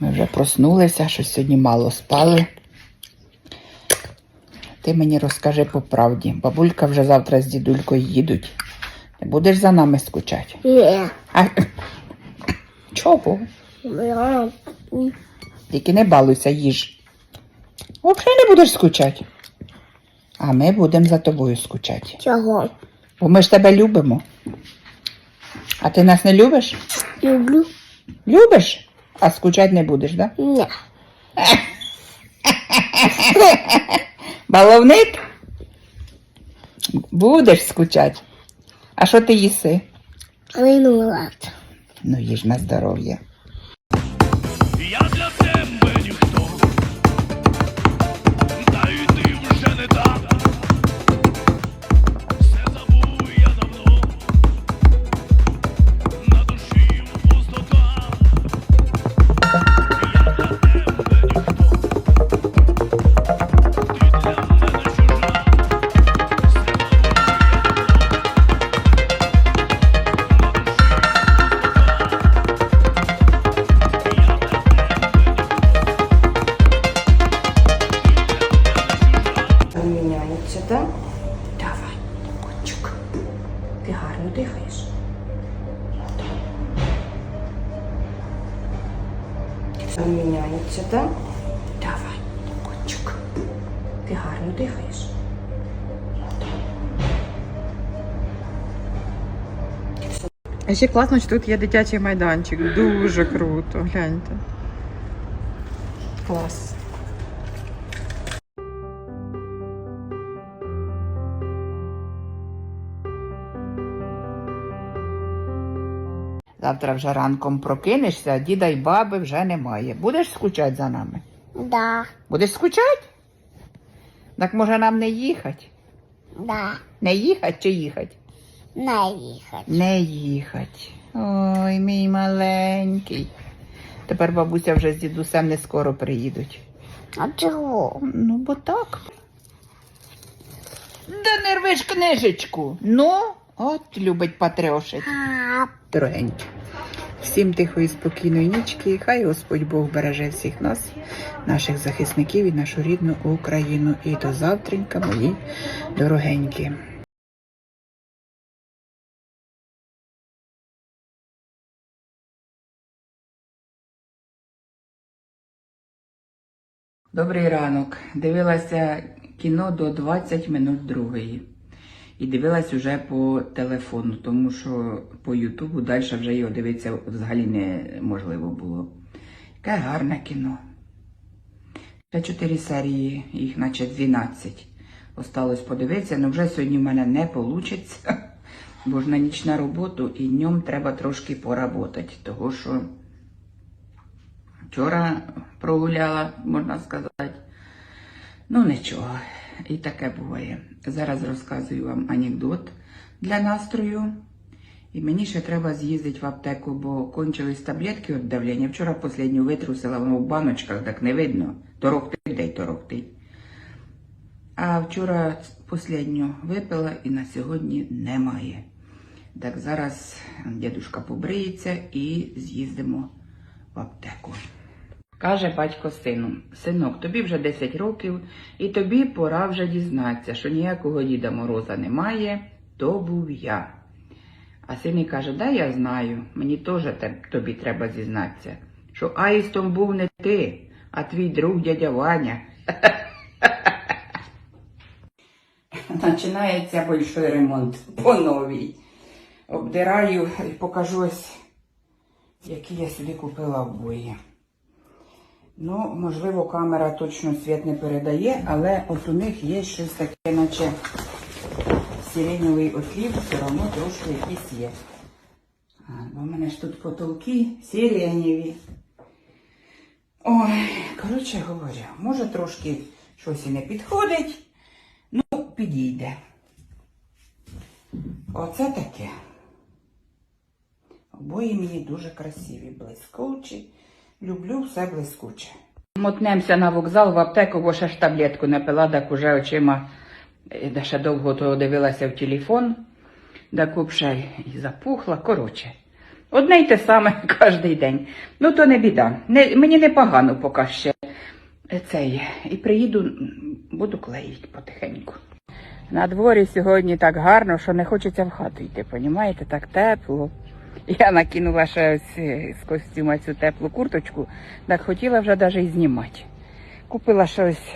Ми вже проснулися, що сьогодні мало спали. Ти мені розкажи по правді. Бабулька вже завтра з дідулькою їдуть. Не будеш за нами скучати? Ні. А... Чого? Я Тільки не балуйся, їж. Взагалі не будеш скучати. А ми будемо за тобою скучати. Чого? Бо ми ж тебе любимо. А ти нас не любиш? Люблю. Любиш? А скучати не будеш? Да? Ні. Баловник? Будеш скучати. А що ти їси? Линуват. Ну, їж на здоров'я. А ще класно, що тут є дитячий майданчик. Дуже круто. Гляньте. Клас. Завтра вже ранком прокинешся, а діда й баби вже немає. Будеш скучати за нами? Да. Будеш скучати? Так може нам не їхати? Да. Не їхати чи їхати? Не їхати. Не їхати. Ой, мій маленький. Тепер бабуся вже з дідусем не скоро приїдуть. А чого? Ну, бо так. Да не рвиш книжечку. Ну, от любить патріошить. Дорогенькі. Всім тихої, спокійної нічки. Хай Господь Бог береже всіх нас, наших захисників і нашу рідну Україну. І до завтренька, мої дорогенькі. Добрий ранок. Дивилася кіно до 20 минут другої. І дивилась уже по телефону, тому що по Ютубу далі вже його дивитися взагалі неможливо було. Яке гарне кіно. Ще 4 серії, їх наче 12. Осталось подивитися, але вже сьогодні в мене не вийде, бо ж на ніч на роботу і днем треба трошки поработати, того що вчора прогуляла, можна сказати. Ну, нічого, і таке буває. Зараз розказую вам анекдот для настрою. І мені ще треба з'їздити в аптеку, бо кончились таблетки від давлення. Вчора останню витрусила, воно в баночках, так не видно. Торохтить, дай торохтить. А вчора останню випила і на сьогодні немає. Так зараз дідушка побриється і з'їздимо в аптеку. Каже батько сину, синок, тобі вже 10 років, і тобі пора вже дізнатися, що ніякого Діда Мороза немає, то був я. А син і каже, да я знаю, мені теж тобі треба зізнатися, що аїстом був не ти, а твій друг дядя Ваня. Починається большой ремонт по новій. Обдираю і покажу ось, які я собі купила обої. Ну, можливо, камера точно світ не передає, але от у них є щось таке, наче сиреневий отлів, все одно трошки якийсь є. А, бо в мене ж тут потолки сиреневі. Ой, коротше говоря, може трошки щось і не підходить, ну, підійде. Оце таке. Обої мені дуже красиві, блискучі. Люблю все блискуче. Мотнемося на вокзал в аптеку, бо ще ж таблетку не пила, так уже очима, е, да ще довго того дивилася в телефон, так взагалі і запухла. Коротше, Одне й те саме кожен день. Ну, то не біда. Не, мені непогано поки ще цей. І приїду, буду клеїти потихеньку. На дворі сьогодні так гарно, що не хочеться в хату йти, понімаєте? Так тепло. Я накинула ще з костюма цю теплу курточку, так хотіла вже навіть і знімати. Купила щось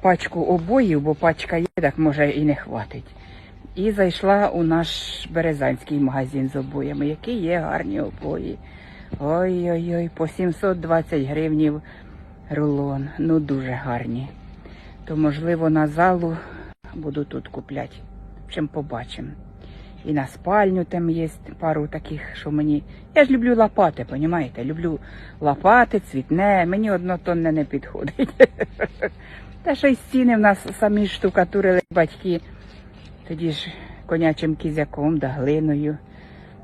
пачку обоїв, бо пачка є, так може і не хватить. І зайшла у наш березанський магазин з обоями, які є гарні обої. Ой-ой-ой, по 720 гривнів рулон. Ну дуже гарні. То, можливо, на залу буду тут купляти. Чим побачимо. І на спальню там є пару таких, що мені. Я ж люблю лопати, понімаєте? Люблю лопати, цвітне, мені однотонне не підходить. Та що й стіни в нас самі штукатурили батьки. Тоді ж конячим кізяком да глиною.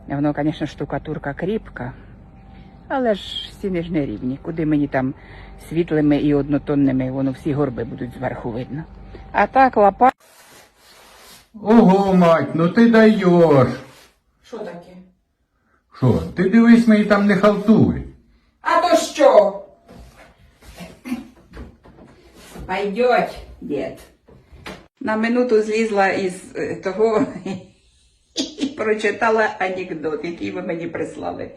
Воно, звісно, штукатурка кріпка, але ж стіни ж не рівні. Куди мені там світлими і однотонними, воно всі горби будуть зверху видно. А так лопа. Ого, мать, ну ти даєш. Що таке? Що, ти дивись мені там не халтуй. А то що? Пойдет, дід. На минуту злізла із е, того і прочитала анекдот, який ви мені прислали.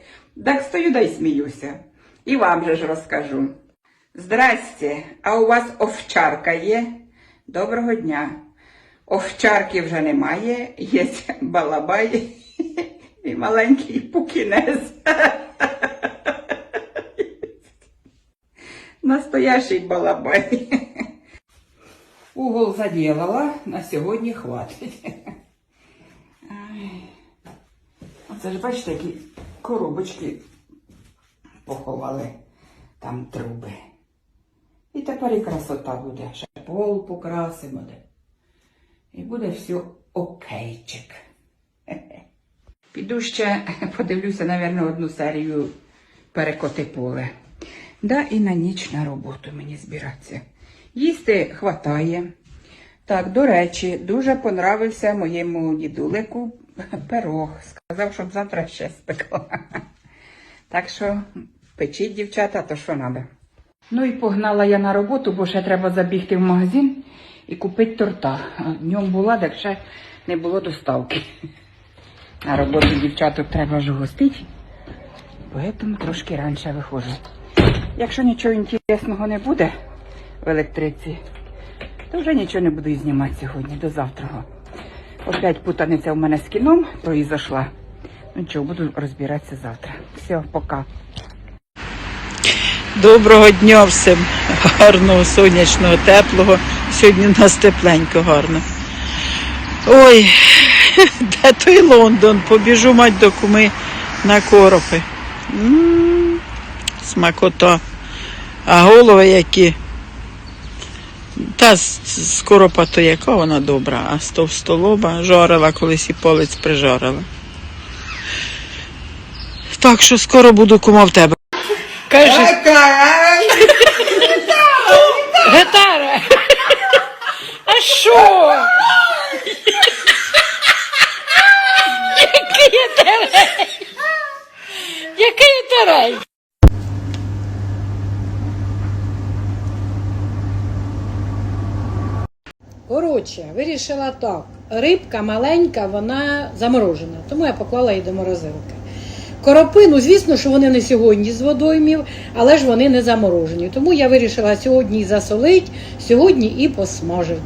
Так стою да й сміюся. І вам же ж розкажу. Здрасте, а у вас овчарка є? Доброго дня. Овчарки вже немає, є балабай і маленький пукінець. Настоящий балабай. Угол заделала, на сьогодні хватить. Оце ж бачите, які коробочки поховали там труби. І тепер і красота буде. Ще пол покрасимо. І буде все окейчик. Піду ще подивлюся, напевно, одну серію перекоти поле. Да, і на ніч на роботу мені збиратися. Їсти хватає. Так, до речі, дуже понравився моєму дідулику пирог. Сказав, щоб завтра ще спекла. Так що печіть, дівчата, то що треба. Ну і погнала я на роботу, бо ще треба забігти в магазин і купити торта. Ньому була, так ще не було доставки. На роботу дівчаток треба ж гостити, тому трошки раніше виходжу. Якщо нічого інтересного не буде в електриці, то вже нічого не буду і знімати сьогодні, до завтра. Опять путаниця в мене з кіном произошла. Ну нічого, буду розбиратися завтра. Все, пока. Доброго дня всім, гарного, сонячного, теплого. Сьогодні у нас тепленько, гарно. Ой, де той Лондон? Побіжу мать до куми на коропи. М, Смакота. А голови які. Та з, з коропа то яка вона добра, а з товстолоба жарила, колись і полець прижарила. Так що скоро буду кума в тебе. Каже, Гітара! А що? Який тарай? Який тарай? Коротше, вирішила так. Рибка маленька, вона заморожена, тому я поклала її до морозилки. Коропину, звісно, що вони не сьогодні з водоймів, але ж вони не заморожені. Тому я вирішила сьогодні і засолить, сьогодні і посмажить.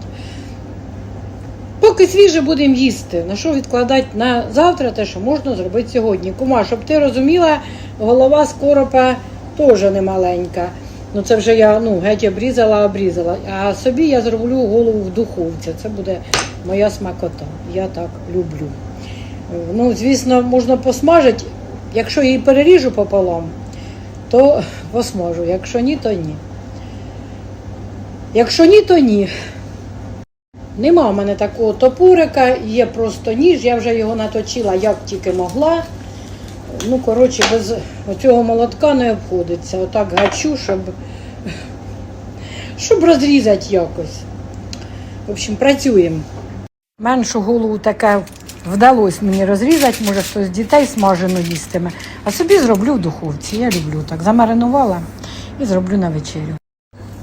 Поки свіже будемо їсти, на що відкладати на завтра те, що можна зробити сьогодні. Кума, щоб ти розуміла, голова з коропа теж не маленька. Ну це вже я ну, геть обрізала, обрізала. А собі я зроблю голову в духовці. Це буде моя смакота. Я так люблю. Ну, звісно, можна посмажити. Якщо її переріжу пополам, то посмажу. Якщо ні, то ні. Якщо ні, то ні. Нема в мене такого топурика, є просто ніж, я вже його наточила як тільки могла. Ну, коротше, без цього молотка не обходиться. Отак гачу, щоб, щоб розрізати якось. В общем, працюємо. Меншу голову таке вдалося мені розрізати, може хтось з дітей смажену їстиме. А собі зроблю в духовці. Я люблю так. Замаринувала і зроблю на вечерю.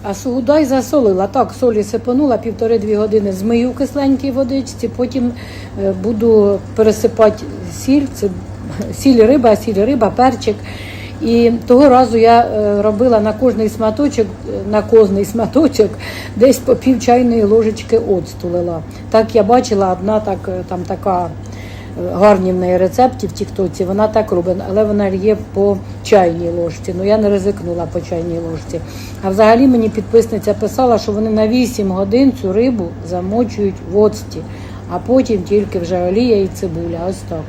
А сугудай засолила. Так, солі сипанула півтори-дві години змию кисленькій водичці, потім е, буду пересипати сіль, сіль риба, сіль риба, перчик. І того разу я е, робила на кожний сматочок, е, на кожний сматочок десь по пів чайної ложечки оцту. Так я бачила, одна так, е, там така гарні в неї рецепті в Тіктоці, вона так робить, але вона є по чайній ложці. Ну я не ризикнула по чайній ложці. А взагалі мені підписниця писала, що вони на 8 годин цю рибу замочують в оцті, а потім тільки вже олія і цибуля. Ось так.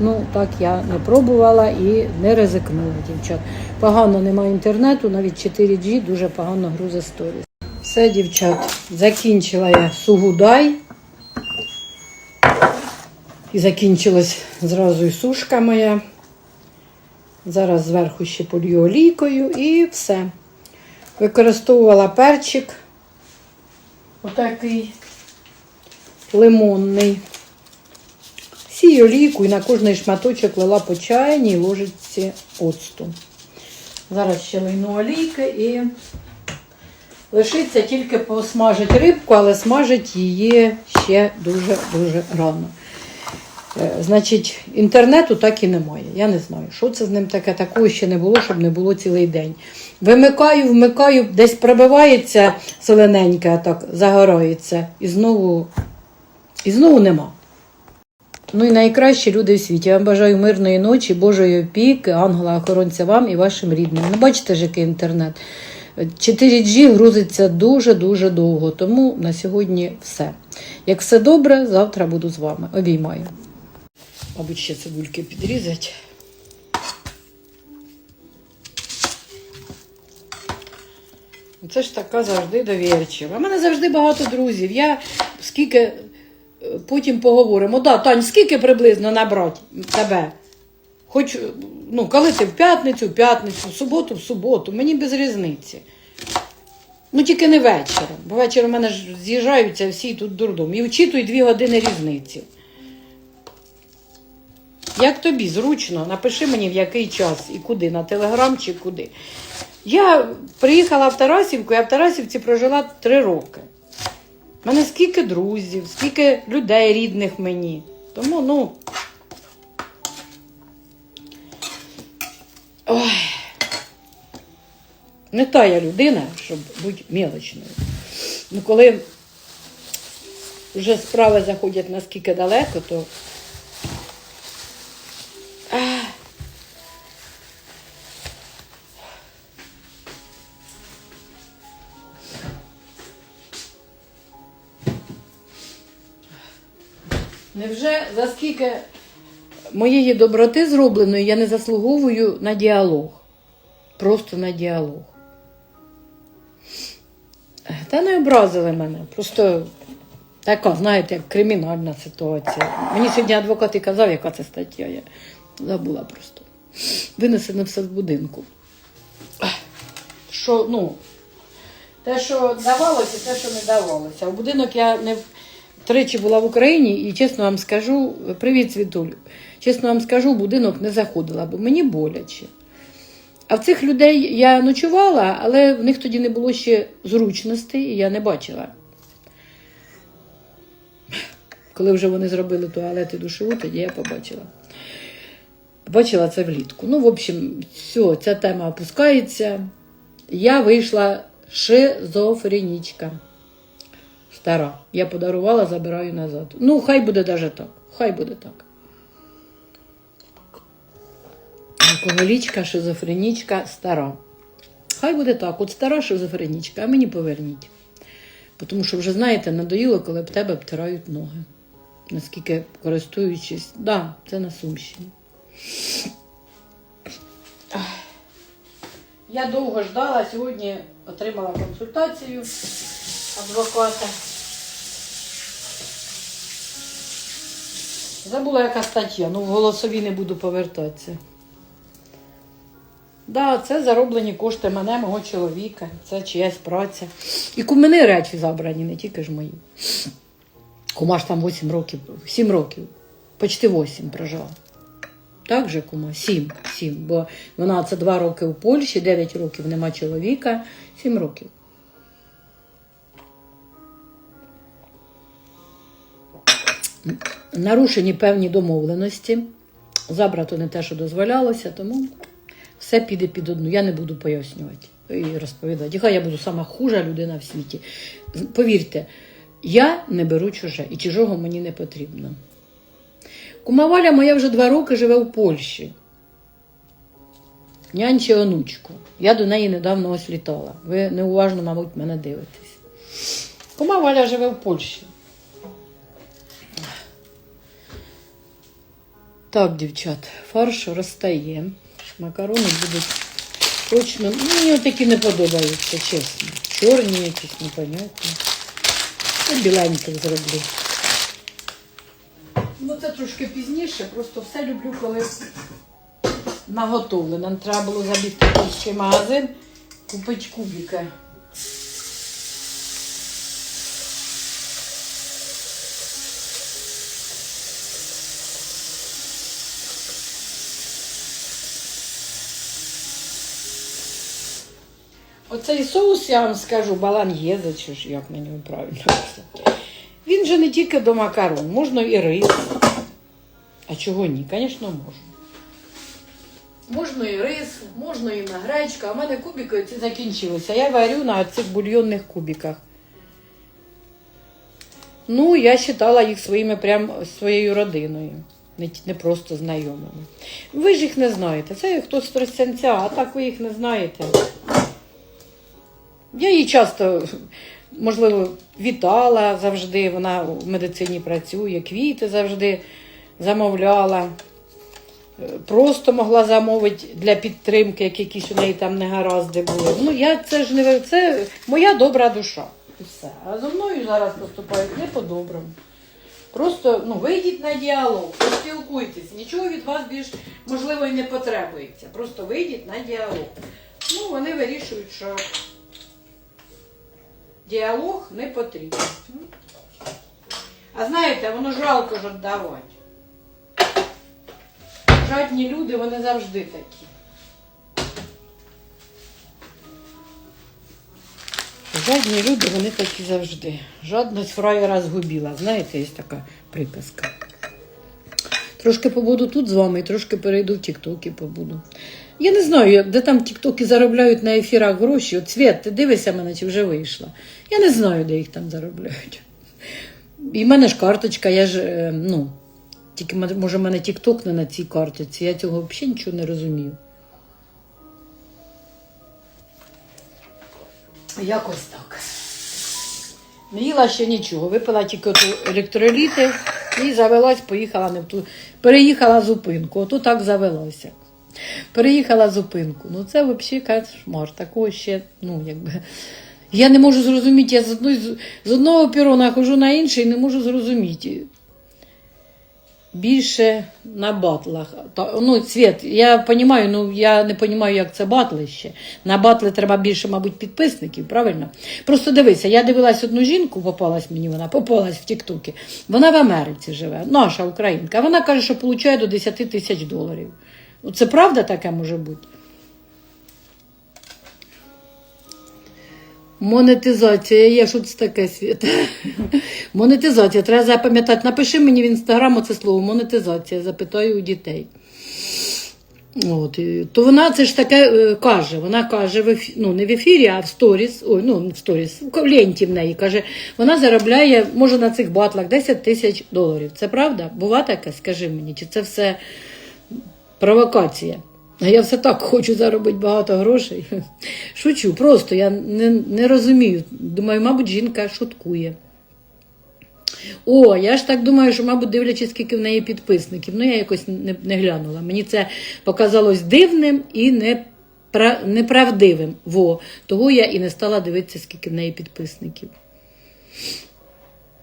Ну так я не пробувала і не ризикнула, дівчат. Погано немає інтернету, навіть 4G дуже погано грузить сторіс. Все, дівчат, закінчила я сугудай. І закінчилась зразу і сушка моя. Зараз зверху ще полью олійкою і все. Використовувала перчик. Отакий лимонний. Сію олійку і на кожний шматочок лила по чайній ложечці оцту. Зараз ще лийну олійки і лишиться тільки посмажити рибку, але смажить її ще дуже-дуже рано. Е, Значить, інтернету так і немає. Я не знаю, що це з ним таке. Такого ще не було, щоб не було цілий день. Вимикаю, вмикаю, десь пробивається зелененьке, а так загорається, і знову, і знову нема. Ну і найкращі люди в світі. Я вам бажаю мирної ночі, Божої опіки, ангела-охоронця вам і вашим рідним. Ну, бачите ж, який інтернет. 4G грузиться дуже-дуже довго, тому на сьогодні все. Як все добре, завтра буду з вами. Обіймаю. Мабуть, ще цибульки підрізати. Це ж така завжди довірчива. У мене завжди багато друзів. Я скільки потім поговоримо. Да, Тань, скільки приблизно набрати тебе? Хоч, ну, коли ти в п'ятницю, в п'ятницю, в суботу, в суботу, мені без різниці. Ну, тільки не вечором. Бо вечором у мене ж з'їжджаються всі тут дурдом. І вчитуй дві години різниці. Як тобі зручно, напиши мені в який час і куди, на телеграм чи куди. Я приїхала в Тарасівку, я в Тарасівці прожила три роки. У мене скільки друзів, скільки людей рідних мені. Тому, ну. Ой. Не та я людина, щоб бути мілочною. Ну, коли вже справи заходять наскільки далеко, то. За скільки моєї доброти зробленої я не заслуговую на діалог? Просто на діалог. Та не образили мене. Просто така, знаєте, як кримінальна ситуація. Мені сьогодні адвокат і казав, яка це стаття. Я забула просто. Винесено все з будинку. Що, ну, те, що давалося, те, що не давалося. В будинок я не тричі була в Україні і чесно вам скажу, привіт, Світулю. Чесно вам скажу, будинок не заходила, бо мені боляче. А в цих людей я ночувала, але в них тоді не було ще зручностей, і я не бачила. Коли вже вони зробили туалет і душову, тоді я побачила. Бачила це влітку. Ну, в общем, все, ця тема опускається. Я вийшла шизофренічка. Стара. Я подарувала, забираю назад. Ну, хай буде навіть так. Хай буде так. Алкоголічка, шизофренічка, стара. Хай буде так, от стара шизофренічка, а мені поверніть. Тому що вже, знаєте, надоїло, коли б тебе обтирають ноги. Наскільки користуючись, так, да, це на Сумщині. Я довго ждала, сьогодні отримала консультацію адвоката. Забула, яка стаття, ну в голосові не буду повертатися. Да, це зароблені кошти мене, мого чоловіка, це чиясь праця. І кумини речі забрані, не тільки ж мої. Кума ж там 8 років, 7 років. почти 8 прожила. Так же, кума? 7. 7. Бо вона це 2 роки у Польщі, 9 років нема чоловіка, 7 років. Нарушені певні домовленості. Забрато не те, що дозволялося, тому все піде під одну. Я не буду пояснювати і розповідати. Хай я буду сама хужа людина в світі. Повірте, я не беру чуже і чужого мені не потрібно. Кума Валя моя вже два роки живе у Польщі. Нянче онучку. Я до неї недавно ось літала. Ви неуважно, мабуть, мене дивитесь. Кума Валя живе в Польщі. Так, дівчат, фарш розтає. Макарони будуть точно. Ну, мені такі не подобаються, чесно. Чорні якісь, непонятні. Я біленьких зроблю. Ну, це трошки пізніше, просто все люблю, коли наготовлено. Нам треба було забігти в магазин, купити кубики. Оцей соус, я вам скажу, баланьєзе, чи ж як на нього правильно писати. Він же не тільки до макарон, можна і рис. А чого ні? Звісно, можна. Можна і рис, можна і на гречка. А в мене кубики ці закінчилися. Я варю на цих бульйонних кубиках. Ну, я вважала їх своїми прям своєю родиною, не, не просто знайомими. Ви ж їх не знаєте. Це хтось з Тростянця, а так ви їх не знаєте. Я її часто, можливо, вітала завжди, вона в медицині працює, квіти завжди замовляла. Е, Просто могла замовити для підтримки, як якісь у неї там негаразди були. Ну, я це ж не це моя добра душа. І все. А зо мною зараз поступають не по-доброму. Просто ну, вийдіть на діалог, поспілкуйтесь. Нічого від вас більш можливо і не потребується. Просто вийдіть на діалог. Ну, вони вирішують, що діалог не потрібен. А знаєте, воно жалко ж віддавати. Жадні люди, вони завжди такі. Жадні люди, вони такі завжди. Жадність фраєра згубила. Знаєте, є така приказка. Трошки побуду тут з вами трошки перейду в Тіктоки побуду. Я не знаю, де там Тіктоки заробляють на ефірах гроші. От Світ, ти дивишся мене, чи вже вийшла. Я не знаю, де їх там заробляють. І в мене ж карточка, я ж, е, ну, тільки може в мене Тікток не на цій карточці. Я цього взагалі нічого не розумію. Якось так. Не їла ще нічого. Випила тільки електроліти і завелась, поїхала не в ту. Переїхала зупинку. Ото так завелася. Переїхала зупинку. Ну це взагалі кошмар. Такого ще, ну, якби. Я не можу зрозуміти, я з, одної, з одного пірона хожу на інший і не можу зрозуміти. Більше на батлах. Ну, Світ, я розумію, ну я не розумію, як це батли ще. На батли треба більше, мабуть, підписників, правильно? Просто дивися, я дивилась одну жінку, попалась мені вона, попалась в Тіктокі. Вона в Америці живе, наша українка. Вона каже, що отримує до 10 тисяч доларів. Ну, Це правда таке може бути? Монетизація є, що це таке світ? Монетизація, треба запам'ятати. Напиши мені в інстаграм це слово монетизація, запитаю у дітей. От, то вона це ж таке е, каже. Вона каже, в ефі, ну не в ефірі, а в сторіс, ой, ну в сторіс, в ленті в неї каже, вона заробляє, може на цих батлах 10 тисяч доларів. Це правда? Бува таке? Скажи мені, чи це все провокація? А я все так хочу заробити багато грошей. Шучу, просто я не, не розумію. Думаю, мабуть, жінка шуткує. О, я ж так думаю, що, мабуть, дивлячись, скільки в неї підписників. Ну, я якось не, не глянула. Мені це показалось дивним і не, пра- неправдивим. Во. Того я і не стала дивитися, скільки в неї підписників.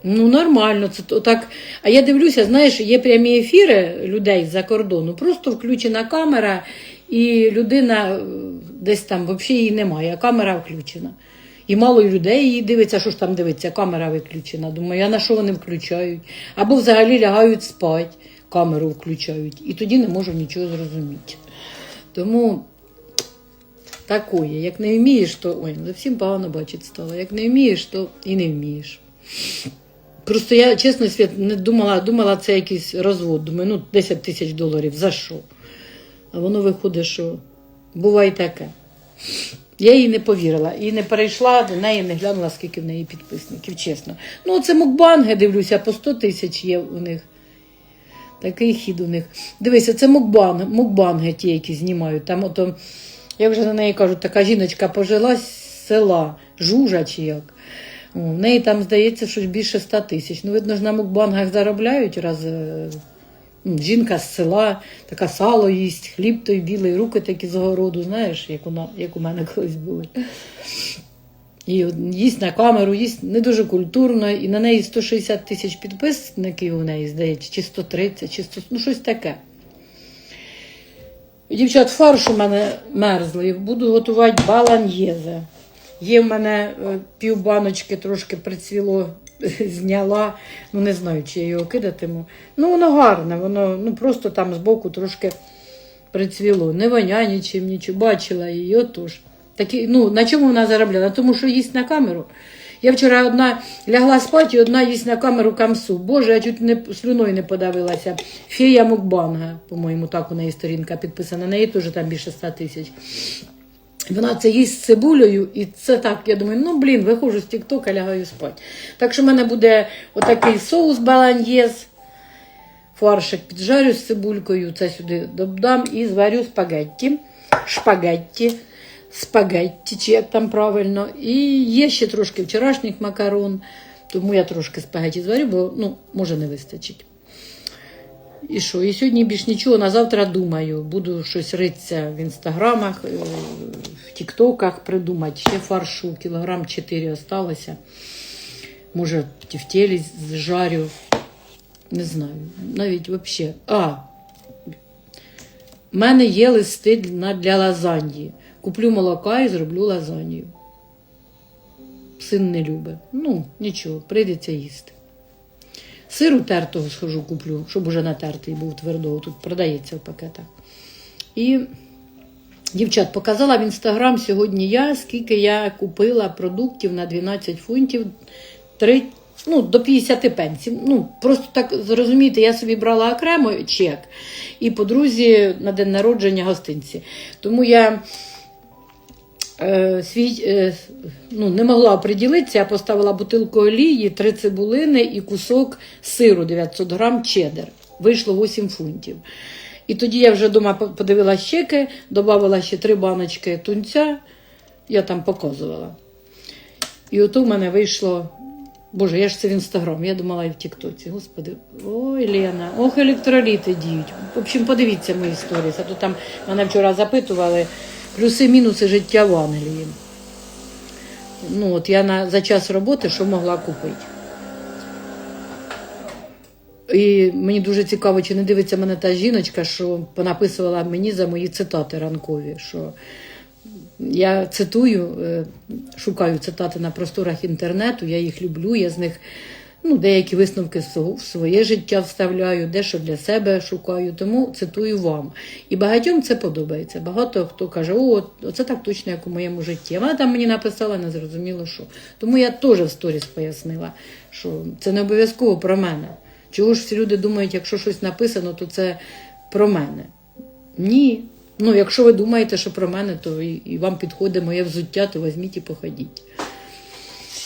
Ну, нормально, це то так. А я дивлюся, знаєш, є прямі ефіри людей з-за кордону, просто включена камера, і людина е, десь там взагалі її немає, а камера включена. І мало людей її дивиться, що ж там дивиться, камера виключена. Думаю, а на що вони включають? Або взагалі лягають спать. камеру включають, і тоді не можу нічого зрозуміти. Тому такое, як не вмієш, то ой, зовсім погано бачить стало. Як не вмієш, то і не вмієш. Просто я, чесно, світ не думала, думала, це якийсь розвод. Думаю, ну 10 тисяч доларів за що? А воно виходить, що буває таке. Я їй не повірила і не перейшла до неї, не глянула, скільки в неї підписників, чесно. Ну, це мукбанги, дивлюся, по 100 тисяч є у них. Такий хід у них. Дивися, це мукбанг, мукбанги ті, які знімають. Там ото, я вже на неї кажу, така жіночка пожила з села, жужа чи як. В неї там, здається, щось більше 100 тисяч. Ну, видно ж, на мукбангах заробляють раз. е, ну, Жінка з села, така сало їсть, хліб той білий, руки такі з огороду, знаєш, як, вона, як у мене колись були. І їсть на камеру, їсть не дуже культурно, і на неї 160 тисяч підписників у неї, здається, чи 130, чи 100, ну щось таке. Дівчат, фарш у мене мерзлий, буду готувати баланьєзе. Є в мене е, пів баночки трошки прицвіло, зняла. Ну не знаю, чи я його кидатиму. Ну, воно гарне, воно ну, просто там збоку трошки прицвіло. Не воня нічим, нічого. Бачила її, отож. Такі, ну, на чому вона заробляла? Тому, що їсть на камеру. Я вчора одна лягла спати, і одна їсть на камеру камсу. Боже, я чуть не слюною не подавилася. Фея Мукбанга, по-моєму, так у неї сторінка підписана. На неї теж там більше 100 тисяч. Вона це їсть з цибулею, і це так, я думаю, ну блін, виходжу з Тіктока, лягаю спати. Так що в мене буде отакий соус баланьєз, фаршик піджарю з цибулькою, це сюди додам і зварю спагетті, шпагетті, спагетті, чи як там правильно. І є ще трошки вчорашніх макарон, тому я трошки спагетті зварю, бо ну, може не вистачить. І що? І сьогодні більш нічого, на завтра думаю. Буду щось ритися в інстаграмах, е, в тіктоках придумати. Ще фаршу, кілограм 4 осталося. Може, в тілі зжарю. Не знаю. Навіть взагалі. А, в мене є листи для лазаньї. Куплю молока і зроблю лазанью. Син не любить. Ну, нічого, прийдеться їсти. Сиру тертого схожу куплю, щоб уже натертий був твердого. Тут продається в пакетах. І, дівчат, показала в інстаграм сьогодні я, скільки я купила продуктів на 12 фунтів, 3, ну, до 50 пенсів. Ну, просто так зрозумієте, я собі брала окремо чек і подрузі на день народження гостинці. Тому я свій, е, ну, не могла оприділитися, я поставила бутилку олії, три цибулини і кусок сиру 900 грам чеддер. Вийшло 8 фунтів. І тоді я вже вдома по- подивилась чеки, додала ще три баночки тунця, я там показувала. І ото в мене вийшло. Боже, я ж це в інстаграм, я думала і в Тіктоці. Господи, ой, Лена, ох, електроліти діють. В общем, подивіться мої сторіс. А то там мене вчора запитували плюси-мінуси життя в Англії. Ну, от я на, за час роботи що могла купити. І мені дуже цікаво, чи не дивиться мене та жіночка, що понаписувала мені за мої цитати ранкові. Що я цитую, е, шукаю цитати на просторах інтернету, я їх люблю, я з них ну, деякі висновки в своє життя вставляю, дещо для себе шукаю, тому цитую вам. І багатьом це подобається. Багато хто каже, о, це так точно, як у моєму житті. Вона там мені написала, не зрозуміло що. Тому я теж в сторіс пояснила, що це не обов'язково про мене. Чого ж всі люди думають, якщо щось написано, то це про мене? Ні. Ну, якщо ви думаєте, що про мене, то і, вам підходить моє взуття, то візьміть і походіть.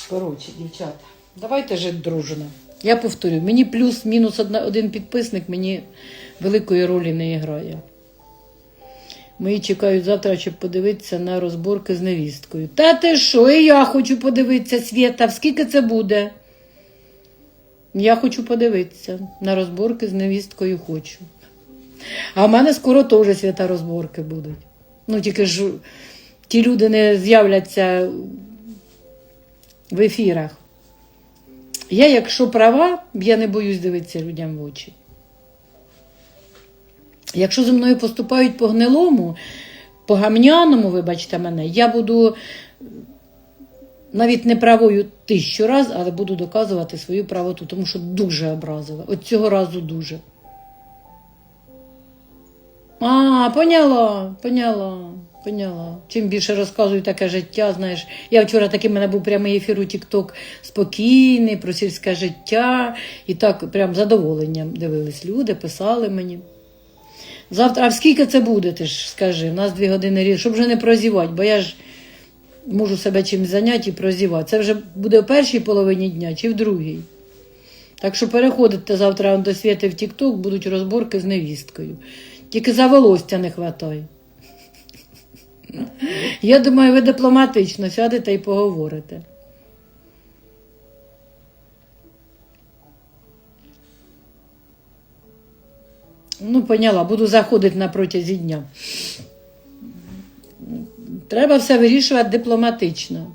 Коротше, дівчата, давайте жити дружно. Я повторю, мені плюс-мінус один підписник мені великої ролі не грає. Мої чекають завтра, щоб подивитися на розборки з невісткою. Та ти що, і я хочу подивитися, Свєта, скільки це буде? Я хочу подивитися на розборки з невісткою хочу. А в мене скоро теж свята розборки будуть. Ну, тільки ж ті люди не з'являться в ефірах. Я, якщо права, я не боюсь дивитися людям в очі. Якщо зі мною поступають по гнилому, по гамняному, вибачте мене, я буду навіть не правою тисячу раз, але буду доказувати свою правоту, тому що дуже образила. От цього разу дуже. А, поняла, поняла, поняла. Чим більше розказую таке життя, знаєш. Я вчора такий в мене був прямий ефір у Тік-Ток спокійний, про сільське життя. І так прям задоволенням дивились люди, писали мені. Завтра, а скільки це буде, ти ж скажи, у нас дві години різ, щоб вже не прозівати, бо я ж можу себе чимось зайняти і прозівати. Це вже буде в першій половині дня чи в другій. Так що переходите завтра до світи в Тік-Ток, будуть розборки з невісткою. Тільки за волосся не хватає. Я думаю, ви дипломатично сядете і поговорите. Ну, поняла, буду заходити на протязі дня. Треба все вирішувати дипломатично.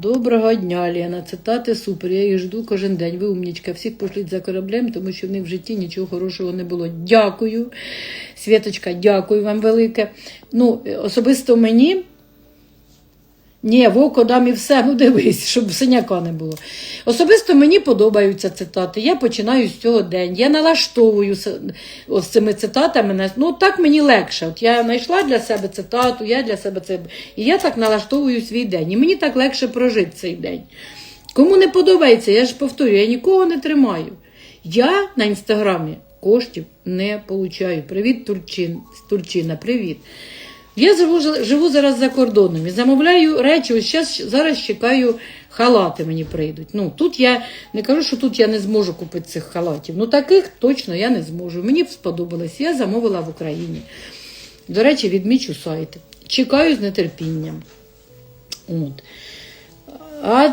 Доброго дня, Лена. Цитати супер. Я їх жду кожен день. Ви умнічка. Всіх пошліть за кораблем, тому що в них в житті нічого хорошого не було. Дякую. Світочка, дякую вам велике. Ну, особисто мені. Ні, в око дам і все, ну дивись, щоб синяка не було. Особисто мені подобаються цитати. Я починаю з цього день. Я налаштовую ось цими цитатами. Ну так мені легше. От я знайшла для себе цитату, я для себе це. І я так налаштовую свій день. І мені так легше прожити цей день. Кому не подобається, я ж повторюю, я нікого не тримаю. Я на інстаграмі коштів не получаю. Привіт, Турчин, Турчина, привіт. Я живу, живу зараз за кордоном і замовляю речі. Ось щас, зараз чекаю, халати мені прийдуть. Ну, тут я не кажу, що тут я не зможу купити цих халатів. Ну таких точно я не зможу. Мені б сподобалось. Я замовила в Україні. До речі, відмічу сайт. Чекаю з нетерпінням. От. А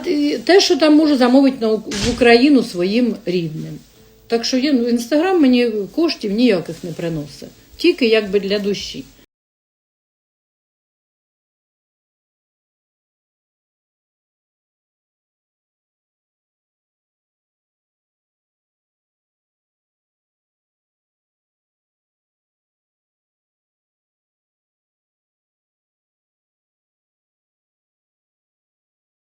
те, що там можу замовити в Україну своїм рідним. Так що є, ну, інстаграм мені коштів ніяких не приносить. Тільки якби для душі.